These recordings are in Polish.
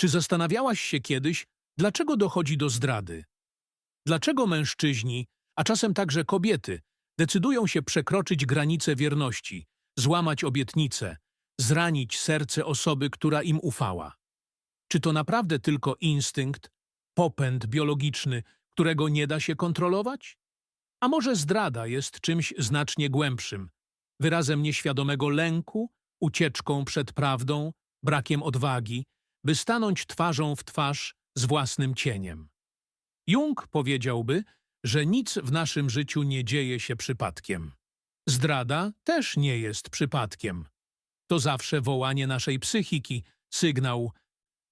Czy zastanawiałaś się kiedyś, dlaczego dochodzi do zdrady? Dlaczego mężczyźni, a czasem także kobiety, decydują się przekroczyć granice wierności, złamać obietnice, zranić serce osoby, która im ufała? Czy to naprawdę tylko instynkt, popęd biologiczny, którego nie da się kontrolować? A może zdrada jest czymś znacznie głębszym, wyrazem nieświadomego lęku, ucieczką przed prawdą, brakiem odwagi, by stanąć twarzą w twarz z własnym cieniem. Jung powiedziałby, że nic w naszym życiu nie dzieje się przypadkiem. Zdrada też nie jest przypadkiem. To zawsze wołanie naszej psychiki, sygnał,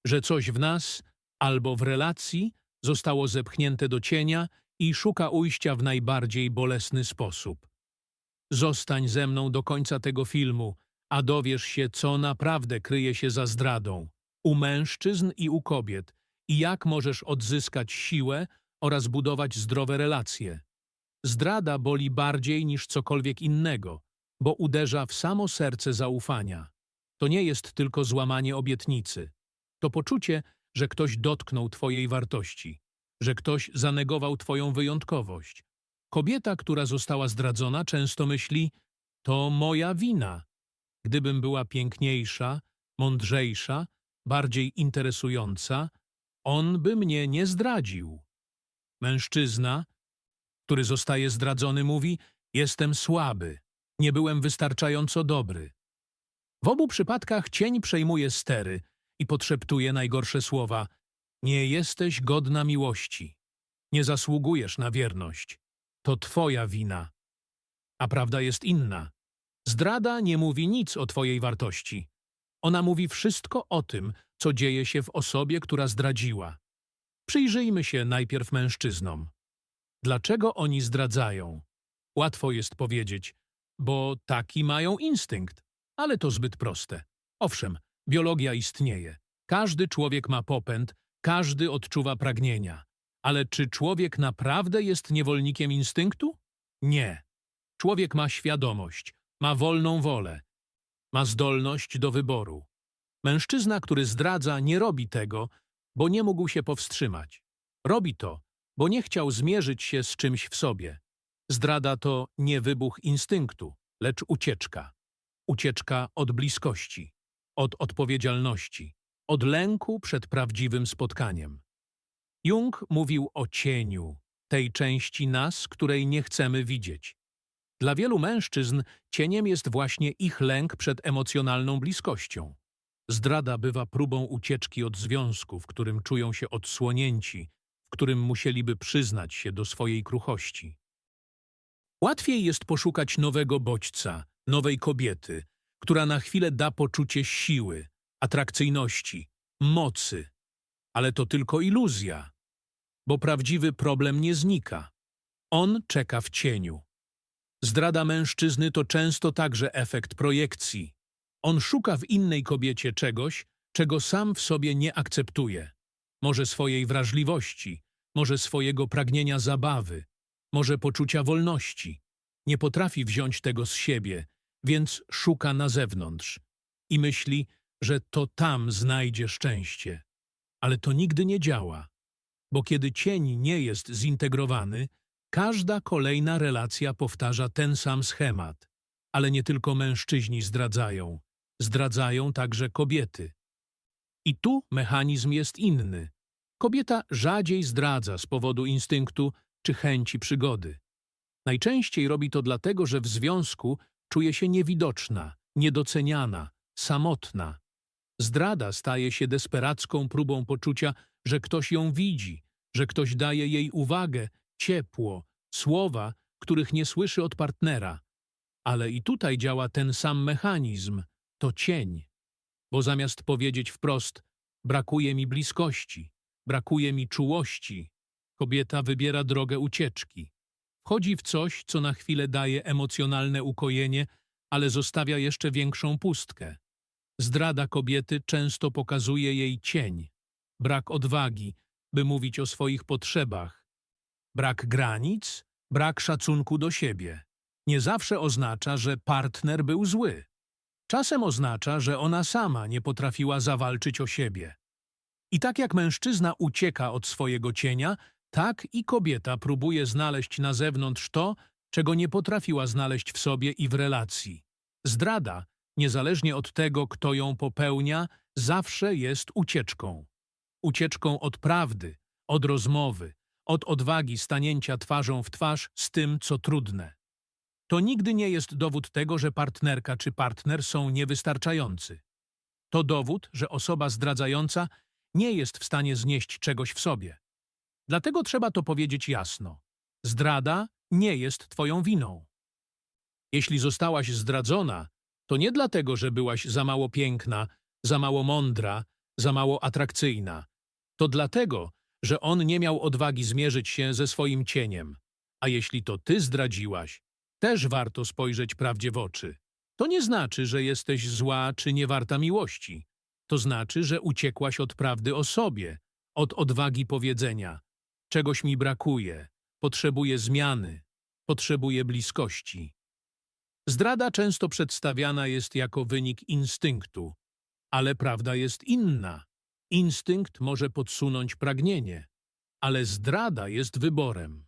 że coś w nas albo w relacji zostało zepchnięte do cienia i szuka ujścia w najbardziej bolesny sposób. Zostań ze mną do końca tego filmu, a dowiesz się, co naprawdę kryje się za zdradą u mężczyzn i u kobiet i jak możesz odzyskać siłę oraz budować zdrowe relacje. Zdrada boli bardziej niż cokolwiek innego, bo uderza w samo serce zaufania. To nie jest tylko złamanie obietnicy. To poczucie, że ktoś dotknął twojej wartości, że ktoś zanegował twoją wyjątkowość. Kobieta, która została zdradzona, często myśli, to moja wina. Gdybym była piękniejsza, mądrzejsza, bardziej interesująca, on by mnie nie zdradził. Mężczyzna, który zostaje zdradzony, mówi: Jestem słaby, nie byłem wystarczająco dobry. W obu przypadkach cień przejmuje stery i podszeptuje najgorsze słowa: Nie jesteś godna miłości, nie zasługujesz na wierność. To twoja wina. A prawda jest inna. Zdrada nie mówi nic o twojej wartości. Ona mówi wszystko o tym, co dzieje się w osobie, która zdradziła. Przyjrzyjmy się najpierw mężczyznom. Dlaczego oni zdradzają? Łatwo jest powiedzieć, bo taki mają instynkt, ale to zbyt proste. Owszem, biologia istnieje. Każdy człowiek ma popęd, każdy odczuwa pragnienia. Ale czy człowiek naprawdę jest niewolnikiem instynktu? Nie. Człowiek ma świadomość, ma wolną wolę, ma zdolność do wyboru. Mężczyzna, który zdradza, nie robi tego, bo nie mógł się powstrzymać. Robi to, bo nie chciał zmierzyć się z czymś w sobie. Zdrada to nie wybuch instynktu, lecz ucieczka. Ucieczka od bliskości, od odpowiedzialności, od lęku przed prawdziwym spotkaniem. Jung mówił o cieniu, tej części nas, której nie chcemy widzieć. Dla wielu mężczyzn cieniem jest właśnie ich lęk przed emocjonalną bliskością. Zdrada bywa próbą ucieczki od związku, w którym czują się odsłonięci, w którym musieliby przyznać się do swojej kruchości. Łatwiej jest poszukać nowego bodźca, nowej kobiety, która na chwilę da poczucie siły, atrakcyjności, mocy. Ale to tylko iluzja, bo prawdziwy problem nie znika. On czeka w cieniu. Zdrada mężczyzny to często także efekt projekcji. On szuka w innej kobiecie czegoś, czego sam w sobie nie akceptuje. Może swojej wrażliwości, może swojego pragnienia zabawy, może poczucia wolności. Nie potrafi wziąć tego z siebie, więc szuka na zewnątrz i myśli, że to tam znajdzie szczęście. Ale to nigdy nie działa, bo kiedy cień nie jest zintegrowany, każda kolejna relacja powtarza ten sam schemat. Ale nie tylko mężczyźni zdradzają zdradzają także kobiety. I tu mechanizm jest inny. Kobieta rzadziej zdradza z powodu instynktu czy chęci przygody. Najczęściej robi to dlatego, że w związku czuje się niewidoczna, niedoceniana, samotna. Zdrada staje się desperacką próbą poczucia, że ktoś ją widzi, że ktoś daje jej uwagę, ciepło, słowa, których nie słyszy od partnera. Ale i tutaj działa ten sam mechanizm – to cień, bo zamiast powiedzieć wprost brakuje mi bliskości, brakuje mi czułości, kobieta wybiera drogę ucieczki. Wchodzi w coś, co na chwilę daje emocjonalne ukojenie, ale zostawia jeszcze większą pustkę. Zdrada kobiety często pokazuje jej cień, brak odwagi, by mówić o swoich potrzebach, brak granic, brak szacunku do siebie. Nie zawsze oznacza, że partner był zły. Czasem oznacza, że ona sama nie potrafiła zawalczyć o siebie. I tak jak mężczyzna ucieka od swojego cienia, tak i kobieta próbuje znaleźć na zewnątrz to, czego nie potrafiła znaleźć w sobie i w relacji. Zdrada, niezależnie od tego, kto ją popełnia, zawsze jest ucieczką. Ucieczką od prawdy, od rozmowy, od odwagi stanięcia twarzą w twarz z tym, co trudne. To nigdy nie jest dowód tego, że partnerka czy partner są niewystarczający. To dowód, że osoba zdradzająca nie jest w stanie znieść czegoś w sobie. Dlatego trzeba to powiedzieć jasno. Zdrada nie jest twoją winą. Jeśli zostałaś zdradzona, to nie dlatego, że byłaś za mało piękna, za mało mądra, za mało atrakcyjna. To dlatego, że on nie miał odwagi zmierzyć się ze swoim cieniem. A jeśli to ty zdradziłaś, też warto spojrzeć prawdzie w oczy. To nie znaczy, że jesteś zła czy niewarta miłości. To znaczy, że uciekłaś od prawdy o sobie, od odwagi powiedzenia. Czegoś mi brakuje, potrzebuję zmiany, potrzebuję bliskości. Zdrada często przedstawiana jest jako wynik instynktu, ale prawda jest inna. Instynkt może podsunąć pragnienie, ale zdrada jest wyborem.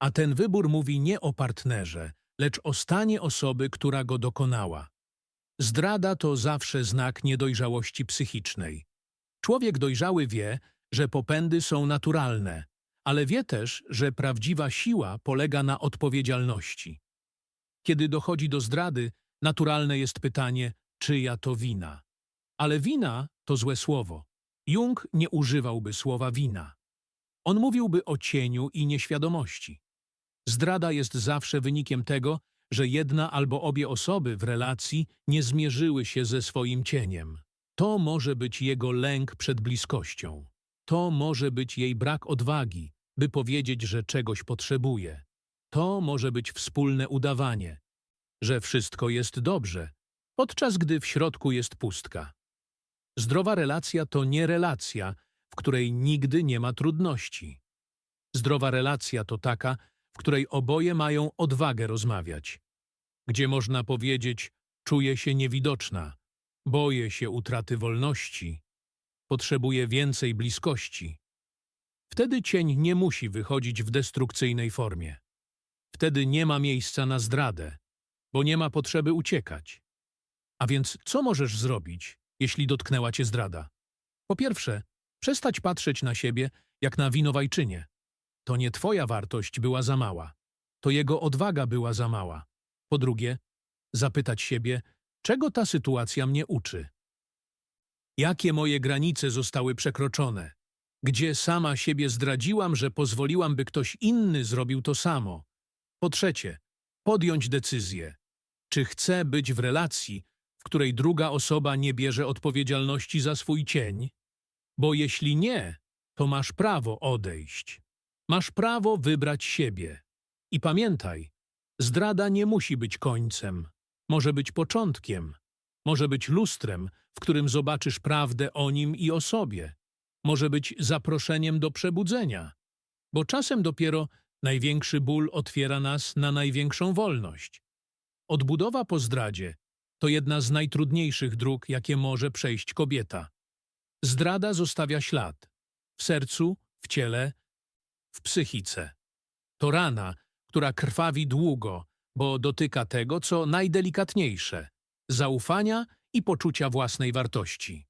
A ten wybór mówi nie o partnerze, lecz o stanie osoby, która go dokonała. Zdrada to zawsze znak niedojrzałości psychicznej. Człowiek dojrzały wie, że popędy są naturalne, ale wie też, że prawdziwa siła polega na odpowiedzialności. Kiedy dochodzi do zdrady, naturalne jest pytanie, czyja to wina. Ale wina to złe słowo. Jung nie używałby słowa wina. On mówiłby o cieniu i nieświadomości. Zdrada jest zawsze wynikiem tego, że jedna albo obie osoby w relacji nie zmierzyły się ze swoim cieniem. To może być jego lęk przed bliskością. To może być jej brak odwagi, by powiedzieć, że czegoś potrzebuje. To może być wspólne udawanie, że wszystko jest dobrze, podczas gdy w środku jest pustka. Zdrowa relacja to nie relacja, w której nigdy nie ma trudności. Zdrowa relacja to taka, w której oboje mają odwagę rozmawiać, gdzie można powiedzieć: Czuję się niewidoczna, boję się utraty wolności, potrzebuję więcej bliskości. Wtedy cień nie musi wychodzić w destrukcyjnej formie. Wtedy nie ma miejsca na zdradę, bo nie ma potrzeby uciekać. A więc co możesz zrobić, jeśli dotknęła cię zdrada? Po pierwsze, przestać patrzeć na siebie jak na winowajczynię. To nie twoja wartość była za mała. To jego odwaga była za mała. Po drugie, zapytać siebie, czego ta sytuacja mnie uczy? Jakie moje granice zostały przekroczone? Gdzie sama siebie zdradziłam, że pozwoliłam, by ktoś inny zrobił to samo? Po trzecie, podjąć decyzję. Czy chcę być w relacji, w której druga osoba nie bierze odpowiedzialności za swój cień? Bo jeśli nie, to masz prawo odejść. Masz prawo wybrać siebie. I pamiętaj, zdrada nie musi być końcem. Może być początkiem. Może być lustrem, w którym zobaczysz prawdę o nim i o sobie. Może być zaproszeniem do przebudzenia. Bo czasem dopiero największy ból otwiera nas na największą wolność. Odbudowa po zdradzie to jedna z najtrudniejszych dróg, jakie może przejść kobieta. Zdrada zostawia ślad w sercu, w ciele, w psychice. To rana, która krwawi długo, bo dotyka tego, co najdelikatniejsze zaufania i poczucia własnej wartości.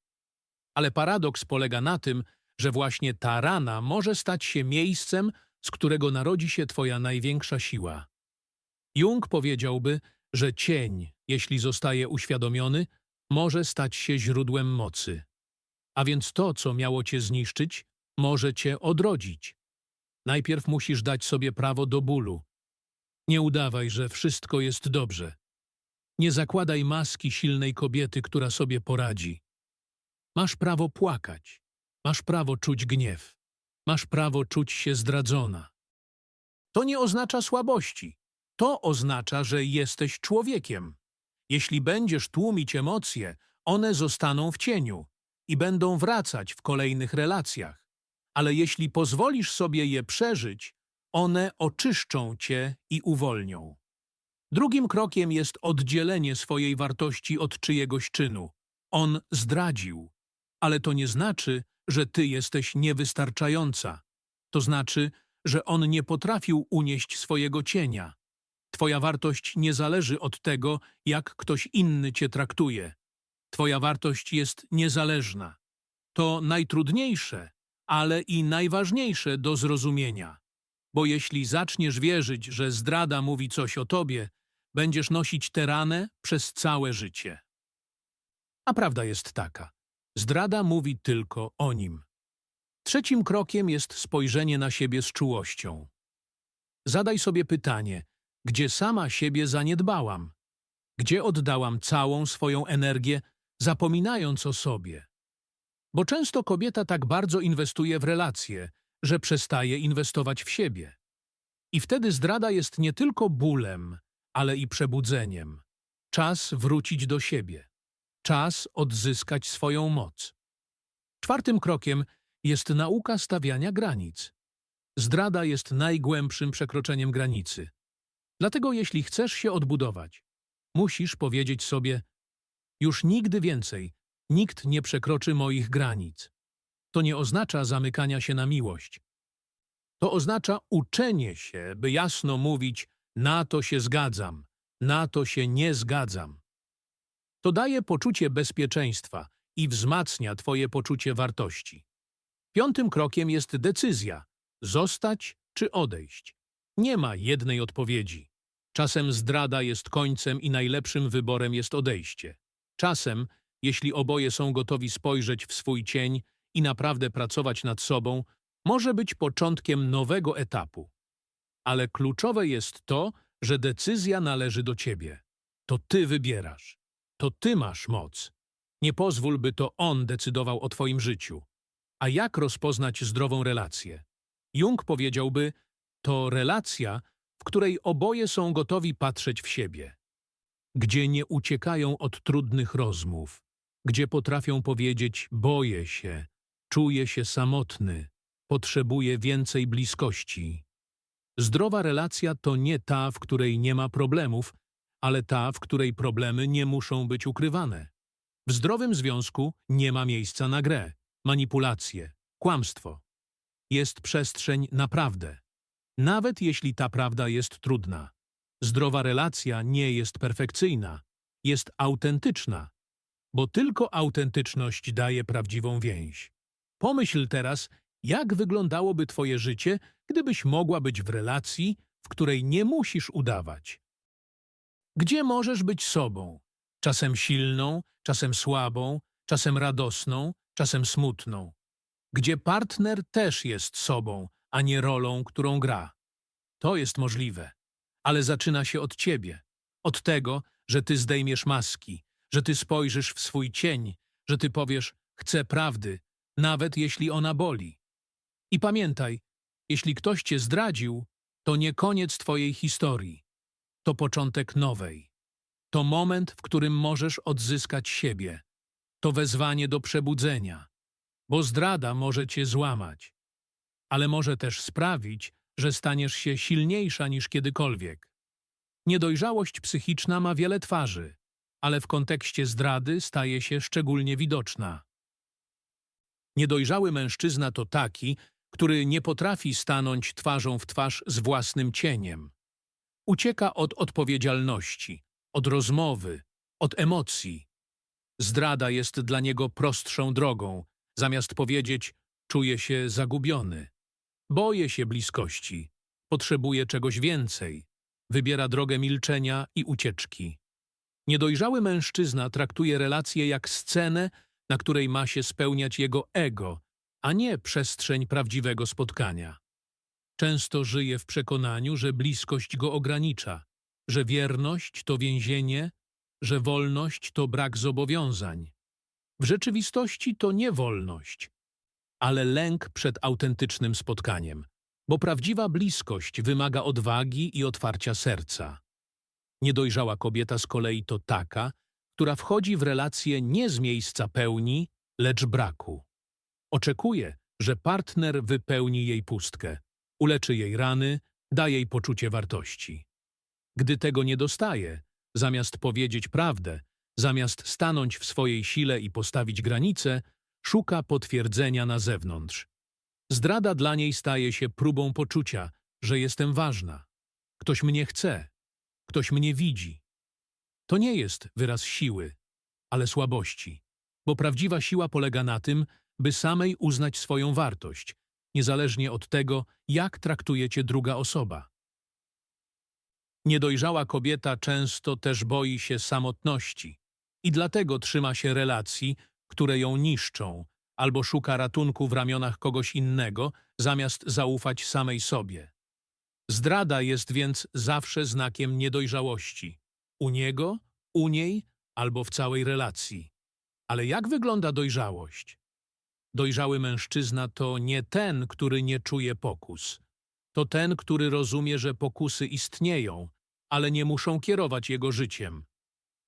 Ale paradoks polega na tym, że właśnie ta rana może stać się miejscem, z którego narodzi się Twoja największa siła. Jung powiedziałby, że cień, jeśli zostaje uświadomiony, może stać się źródłem mocy. A więc to, co miało Cię zniszczyć, może Cię odrodzić. Najpierw musisz dać sobie prawo do bólu. Nie udawaj, że wszystko jest dobrze. Nie zakładaj maski silnej kobiety, która sobie poradzi. Masz prawo płakać. Masz prawo czuć gniew. Masz prawo czuć się zdradzona. To nie oznacza słabości. To oznacza, że jesteś człowiekiem. Jeśli będziesz tłumić emocje, one zostaną w cieniu i będą wracać w kolejnych relacjach. Ale jeśli pozwolisz sobie je przeżyć, one oczyszczą cię i uwolnią. Drugim krokiem jest oddzielenie swojej wartości od czyjegoś czynu. On zdradził. ale to nie znaczy, że ty jesteś niewystarczająca. To znaczy, że on nie potrafił unieść swojego cienia. Twoja wartość nie zależy od tego, jak ktoś inny cię traktuje. Twoja wartość jest niezależna. To najtrudniejsze, ale i najważniejsze do zrozumienia. Bo jeśli zaczniesz wierzyć, że zdrada mówi coś o tobie, będziesz nosić tę ranę przez całe życie. A prawda jest taka. Zdrada mówi tylko o nim. Trzecim krokiem jest spojrzenie na siebie z czułością. Zadaj sobie pytanie, gdzie sama siebie zaniedbałam? Gdzie oddałam całą swoją energię, zapominając o sobie? Bo często kobieta tak bardzo inwestuje w relacje, że przestaje inwestować w siebie. I wtedy zdrada jest nie tylko bólem, ale i przebudzeniem. Czas wrócić do siebie. Czas odzyskać swoją moc. Czwartym krokiem jest nauka stawiania granic. Zdrada jest najgłębszym przekroczeniem granicy. Dlatego jeśli chcesz się odbudować, musisz powiedzieć sobie już nigdy więcej, nikt nie przekroczy moich granic. To nie oznacza zamykania się na miłość. To oznacza uczenie się, by jasno mówić na to się zgadzam, na to się nie zgadzam. To daje poczucie bezpieczeństwa i wzmacnia Twoje poczucie wartości. Piątym krokiem jest decyzja zostać czy odejść. Nie ma jednej odpowiedzi. Czasem zdrada jest końcem i najlepszym wyborem jest odejście. Czasem, jeśli oboje są gotowi spojrzeć w swój cień i naprawdę pracować nad sobą, może być początkiem nowego etapu. Ale kluczowe jest to, że decyzja należy do ciebie. To ty wybierasz. To ty masz moc. Nie pozwól, by to on decydował o twoim życiu. A jak rozpoznać zdrową relację? Jung powiedziałby, to relacja, w której oboje są gotowi patrzeć w siebie, gdzie nie uciekają od trudnych rozmów, gdzie potrafią powiedzieć boję się, czuję się samotny, potrzebuję więcej bliskości. Zdrowa relacja to nie ta, w której nie ma problemów, ale ta, w której problemy nie muszą być ukrywane. W zdrowym związku nie ma miejsca na grę, manipulacje, kłamstwo. Jest przestrzeń na prawdę. Nawet jeśli ta prawda jest trudna. Zdrowa relacja nie jest perfekcyjna, jest autentyczna, bo tylko autentyczność daje prawdziwą więź. Pomyśl teraz, jak wyglądałoby Twoje życie, gdybyś mogła być w relacji, w której nie musisz udawać. Gdzie możesz być sobą? Czasem silną, czasem słabą, czasem radosną, czasem smutną. Gdzie partner też jest sobą, a nie rolą, którą gra. To jest możliwe, ale zaczyna się od ciebie. Od tego, że ty zdejmiesz maski, że ty spojrzysz w swój cień, że ty powiesz, chcę prawdy, nawet jeśli ona boli. I pamiętaj, jeśli ktoś cię zdradził, to nie koniec twojej historii. To początek nowej. To moment, w którym możesz odzyskać siebie. To wezwanie do przebudzenia. Bo zdrada może cię złamać, ale może też sprawić, że staniesz się silniejsza niż kiedykolwiek. Niedojrzałość psychiczna ma wiele twarzy, ale w kontekście zdrady staje się szczególnie widoczna. Niedojrzały mężczyzna to taki, który nie potrafi stanąć twarzą w twarz z własnym cieniem. Ucieka od odpowiedzialności, od rozmowy, od emocji. Zdrada jest dla niego prostszą drogą, zamiast powiedzieć czuję się zagubiony. Boję się bliskości, potrzebuję czegoś więcej. Wybiera drogę milczenia i ucieczki. Niedojrzały mężczyzna traktuje relacje jak scenę, na której ma się spełniać jego ego, a nie przestrzeń prawdziwego spotkania. Często żyje w przekonaniu, że bliskość go ogranicza, że wierność to więzienie, że wolność to brak zobowiązań. W rzeczywistości to nie wolność, ale lęk przed autentycznym spotkaniem, bo prawdziwa bliskość wymaga odwagi i otwarcia serca. Niedojrzała kobieta z kolei to taka, która wchodzi w relacje nie z miejsca pełni, lecz braku. Oczekuje, że partner wypełni jej pustkę, uleczy jej rany, da jej poczucie wartości. Gdy tego nie dostaje, zamiast powiedzieć prawdę, zamiast stanąć w swojej sile i postawić granice, Szuka potwierdzenia na zewnątrz. Zdrada dla niej staje się próbą poczucia, że jestem ważna. Ktoś mnie chce. Ktoś mnie widzi. To nie jest wyraz siły, ale słabości, bo prawdziwa siła polega na tym, by samej uznać swoją wartość, niezależnie od tego, jak traktuje cię druga osoba. Niedojrzała kobieta często też boi się samotności i dlatego trzyma się relacji, które ją niszczą, albo szuka ratunku w ramionach kogoś innego, zamiast zaufać samej sobie. Zdrada jest więc zawsze znakiem niedojrzałości. U niego, u niej albo w całej relacji. Ale jak wygląda dojrzałość? Dojrzały mężczyzna to nie ten, który nie czuje pokus. To ten, który rozumie, że pokusy istnieją, ale nie muszą kierować jego życiem.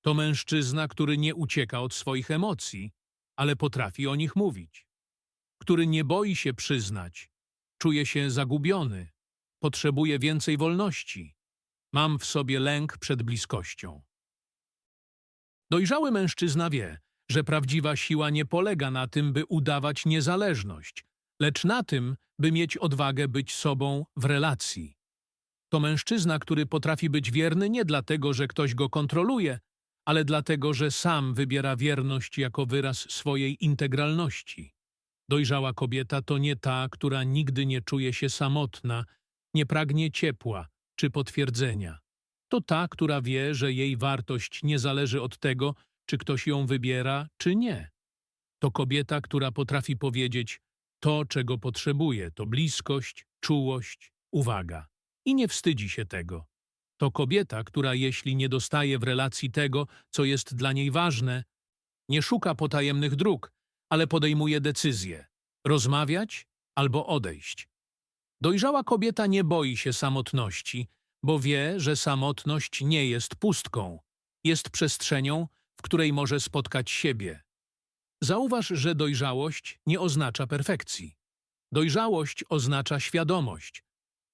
To mężczyzna, który nie ucieka od swoich emocji, ale potrafi o nich mówić. Który nie boi się przyznać, czuje się zagubiony, potrzebuje więcej wolności. Mam w sobie lęk przed bliskością. Dojrzały mężczyzna wie, że prawdziwa siła nie polega na tym, by udawać niezależność, lecz na tym, by mieć odwagę być sobą w relacji. To mężczyzna, który potrafi być wierny nie dlatego, że ktoś go kontroluje, ale dlatego, że sam wybiera wierność jako wyraz swojej integralności. Dojrzała kobieta to nie ta, która nigdy nie czuje się samotna, nie pragnie ciepła czy potwierdzenia. To ta, która wie, że jej wartość nie zależy od tego, czy ktoś ją wybiera, czy nie. To kobieta, która potrafi powiedzieć to, czego potrzebuje, to bliskość, czułość, uwaga. I nie wstydzi się tego. To kobieta, która jeśli nie dostaje w relacji tego, co jest dla niej ważne, nie szuka potajemnych dróg, ale podejmuje decyzję rozmawiać albo odejść. Dojrzała kobieta nie boi się samotności, bo wie, że samotność nie jest pustką, jest przestrzenią, w której może spotkać siebie. Zauważ, że dojrzałość nie oznacza perfekcji. Dojrzałość oznacza świadomość.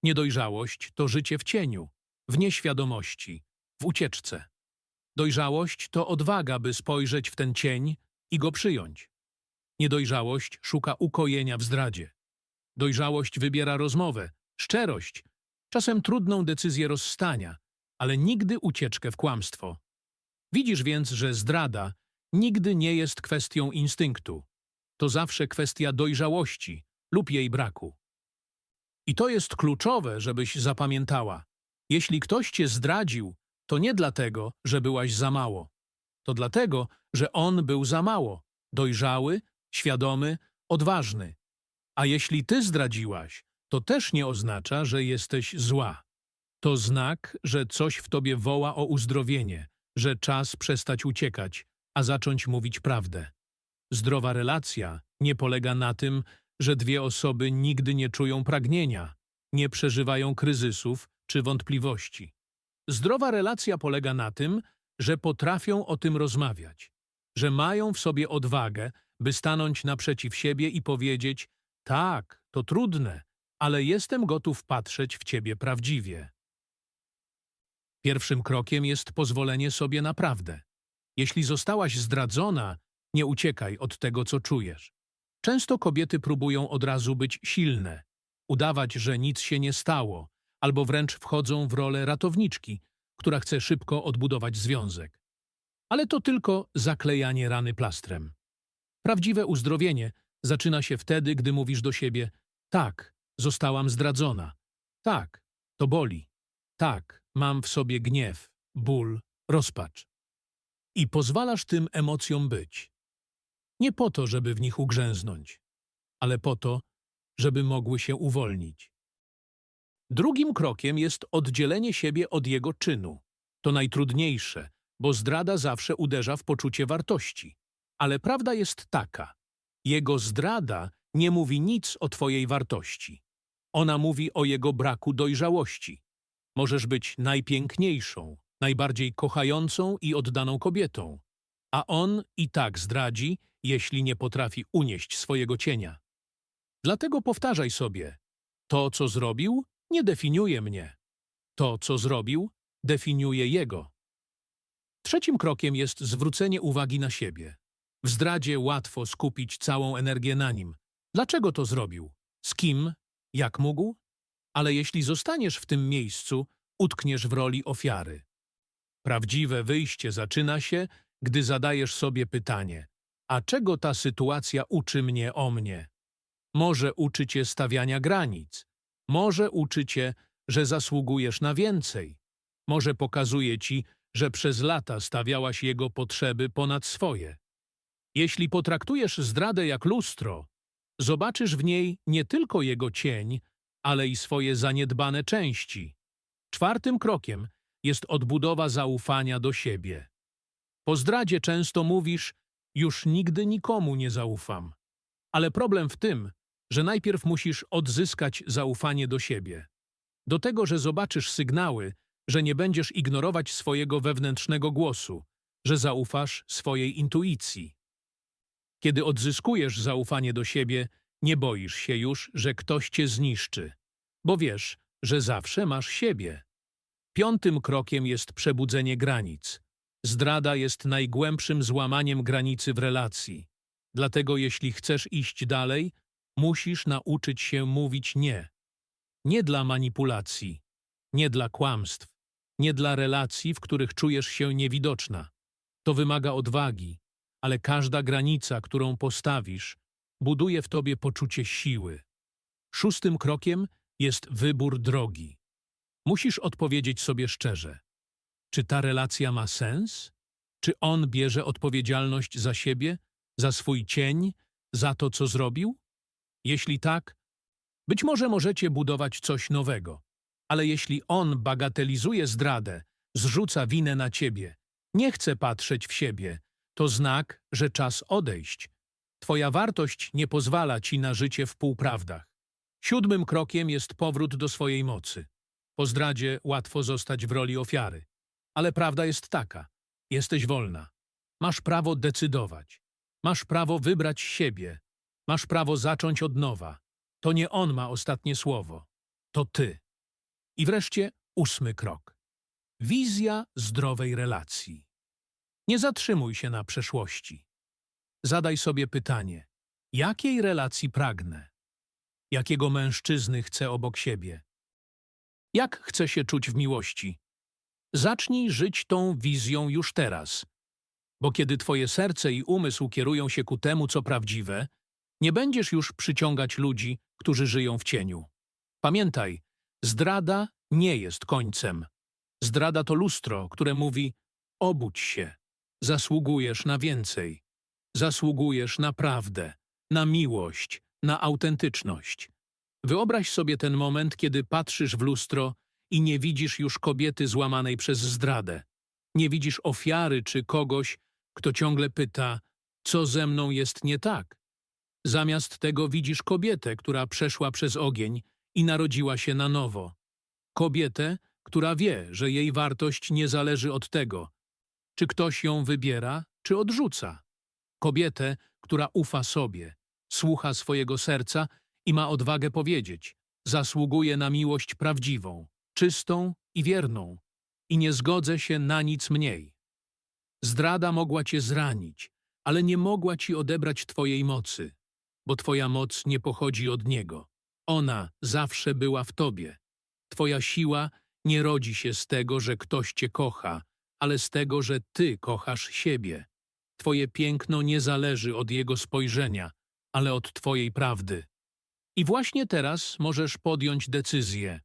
Niedojrzałość to życie w cieniu, w nieświadomości, w ucieczce. Dojrzałość to odwaga, by spojrzeć w ten cień i go przyjąć. Niedojrzałość szuka ukojenia w zdradzie. Dojrzałość wybiera rozmowę, szczerość, czasem trudną decyzję rozstania, ale nigdy ucieczkę w kłamstwo. Widzisz więc, że zdrada nigdy nie jest kwestią instynktu. To zawsze kwestia dojrzałości lub jej braku. I to jest kluczowe, żebyś zapamiętała. Jeśli ktoś cię zdradził, to nie dlatego, że byłaś za mało. To dlatego, że on był za mało. Dojrzały, świadomy, odważny. A jeśli ty zdradziłaś, to też nie oznacza, że jesteś zła. To znak, że coś w tobie woła o uzdrowienie, że czas przestać uciekać, a zacząć mówić prawdę. Zdrowa relacja nie polega na tym, że dwie osoby nigdy nie czują pragnienia, nie przeżywają kryzysów czy wątpliwości. Zdrowa relacja polega na tym, że potrafią o tym rozmawiać, że mają w sobie odwagę, by stanąć naprzeciw siebie i powiedzieć: Tak, to trudne, ale jestem gotów patrzeć w ciebie prawdziwie. Pierwszym krokiem jest pozwolenie sobie na prawdę. Jeśli zostałaś zdradzona, nie uciekaj od tego, co czujesz. Często kobiety próbują od razu być silne, udawać, że nic się nie stało, albo wręcz wchodzą w rolę ratowniczki, która chce szybko odbudować związek. Ale to tylko zaklejanie rany plastrem. Prawdziwe uzdrowienie zaczyna się wtedy, gdy mówisz do siebie: Tak, zostałam zdradzona. Tak, to boli. Tak, mam w sobie gniew, ból, rozpacz. I pozwalasz tym emocjom być. Nie po to, żeby w nich ugrzęznąć, ale po to, żeby mogły się uwolnić. Drugim krokiem jest oddzielenie siebie od jego czynu. To najtrudniejsze, bo zdrada zawsze uderza w poczucie wartości. Ale prawda jest taka. Jego zdrada nie mówi nic o twojej wartości. Ona mówi o jego braku dojrzałości. Możesz być najpiękniejszą, najbardziej kochającą i oddaną kobietą, a on i tak zdradzi, jeśli nie potrafi unieść swojego cienia. Dlatego powtarzaj sobie: To, co zrobił, nie definiuje mnie. To, co zrobił, definiuje jego. Trzecim krokiem jest zwrócenie uwagi na siebie. W zdradzie łatwo skupić całą energię na nim. Dlaczego to zrobił? Z kim? Jak mógł? Ale jeśli zostaniesz w tym miejscu, utkniesz w roli ofiary. Prawdziwe wyjście zaczyna się, gdy zadajesz sobie pytanie: a czego ta sytuacja uczy mnie o mnie? Może uczy cię stawiania granic, może uczy cię, że zasługujesz na więcej, może pokazuje ci, że przez lata stawiałaś jego potrzeby ponad swoje. Jeśli potraktujesz zdradę jak lustro, zobaczysz w niej nie tylko jego cień, ale i swoje zaniedbane części. Czwartym krokiem jest odbudowa zaufania do siebie. Po zdradzie często mówisz, już nigdy nikomu nie zaufam. Ale problem w tym, że najpierw musisz odzyskać zaufanie do siebie. Do tego, że zobaczysz sygnały, że nie będziesz ignorować swojego wewnętrznego głosu, że zaufasz swojej intuicji. Kiedy odzyskujesz zaufanie do siebie, nie boisz się już, że ktoś cię zniszczy, bo wiesz, że zawsze masz siebie. Piątym krokiem jest przebudzenie granic. Zdrada jest najgłębszym złamaniem granicy w relacji. Dlatego jeśli chcesz iść dalej, musisz nauczyć się mówić nie. Nie dla manipulacji, nie dla kłamstw, nie dla relacji, w których czujesz się niewidoczna. To wymaga odwagi, ale każda granica, którą postawisz, buduje w tobie poczucie siły. Szóstym krokiem jest wybór drogi. Musisz odpowiedzieć sobie szczerze. Czy ta relacja ma sens? Czy on bierze odpowiedzialność za siebie, za swój cień, za to, co zrobił? Jeśli tak, być może możecie budować coś nowego. Ale jeśli on bagatelizuje zdradę, zrzuca winę na ciebie, nie chce patrzeć w siebie, to znak, że czas odejść. Twoja wartość nie pozwala ci na życie w półprawdach. Siódmym krokiem jest powrót do swojej mocy. Po zdradzie łatwo zostać w roli ofiary. Ale prawda jest taka. Jesteś wolna. Masz prawo decydować. Masz prawo wybrać siebie. Masz prawo zacząć od nowa. To nie on ma ostatnie słowo. To ty. I wreszcie ósmy krok. Wizja zdrowej relacji. Nie zatrzymuj się na przeszłości. Zadaj sobie pytanie, jakiej relacji pragnę? Jakiego mężczyzny chcę obok siebie? Jak chcę się czuć w miłości? Zacznij żyć tą wizją już teraz. Bo kiedy twoje serce i umysł kierują się ku temu, co prawdziwe, nie będziesz już przyciągać ludzi, którzy żyją w cieniu. Pamiętaj, zdrada nie jest końcem. Zdrada to lustro, które mówi: obudź się, zasługujesz na więcej. Zasługujesz na prawdę, na miłość, na autentyczność. Wyobraź sobie ten moment, kiedy patrzysz w lustro i nie widzisz już kobiety złamanej przez zdradę. Nie widzisz ofiary czy kogoś, kto ciągle pyta, co ze mną jest nie tak. Zamiast tego widzisz kobietę, która przeszła przez ogień i narodziła się na nowo. Kobietę, która wie, że jej wartość nie zależy od tego, czy ktoś ją wybiera, czy odrzuca. Kobietę, która ufa sobie, słucha swojego serca i ma odwagę powiedzieć: Zasługuje na miłość prawdziwą, czystą i wierną, i nie zgodzę się na nic mniej. Zdrada mogła cię zranić, ale nie mogła ci odebrać twojej mocy, bo twoja moc nie pochodzi od niego. Ona zawsze była w tobie. Twoja siła nie rodzi się z tego, że ktoś cię kocha, ale z tego, że ty kochasz siebie. Twoje piękno nie zależy od jego spojrzenia, ale od twojej prawdy. I właśnie teraz możesz podjąć decyzję.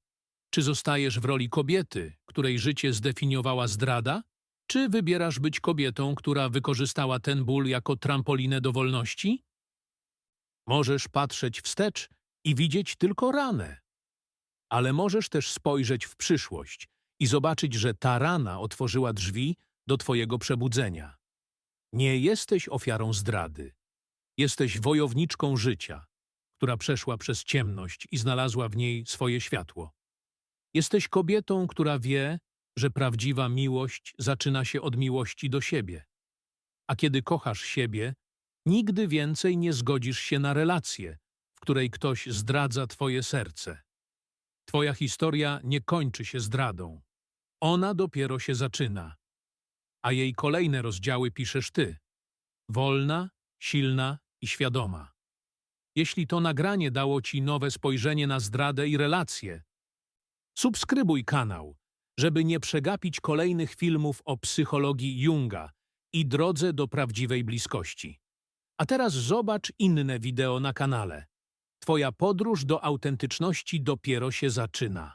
Czy zostajesz w roli kobiety, której życie zdefiniowała zdrada, czy wybierasz być kobietą, która wykorzystała ten ból jako trampolinę do wolności? Możesz patrzeć wstecz i widzieć tylko ranę, ale możesz też spojrzeć w przyszłość i zobaczyć, że ta rana otworzyła drzwi do Twojego przebudzenia. Nie jesteś ofiarą zdrady. Jesteś wojowniczką życia, która przeszła przez ciemność i znalazła w niej swoje światło. Jesteś kobietą, która wie, że prawdziwa miłość zaczyna się od miłości do siebie. A kiedy kochasz siebie, nigdy więcej nie zgodzisz się na relację, w której ktoś zdradza Twoje serce. Twoja historia nie kończy się zdradą. Ona dopiero się zaczyna. A jej kolejne rozdziały piszesz Ty. wolna, silna i świadoma. Jeśli to nagranie dało Ci nowe spojrzenie na zdradę i relacje, subskrybuj kanał, żeby nie przegapić kolejnych filmów o psychologii Junga i drodze do prawdziwej bliskości. A teraz zobacz inne wideo na kanale. Twoja podróż do autentyczności dopiero się zaczyna.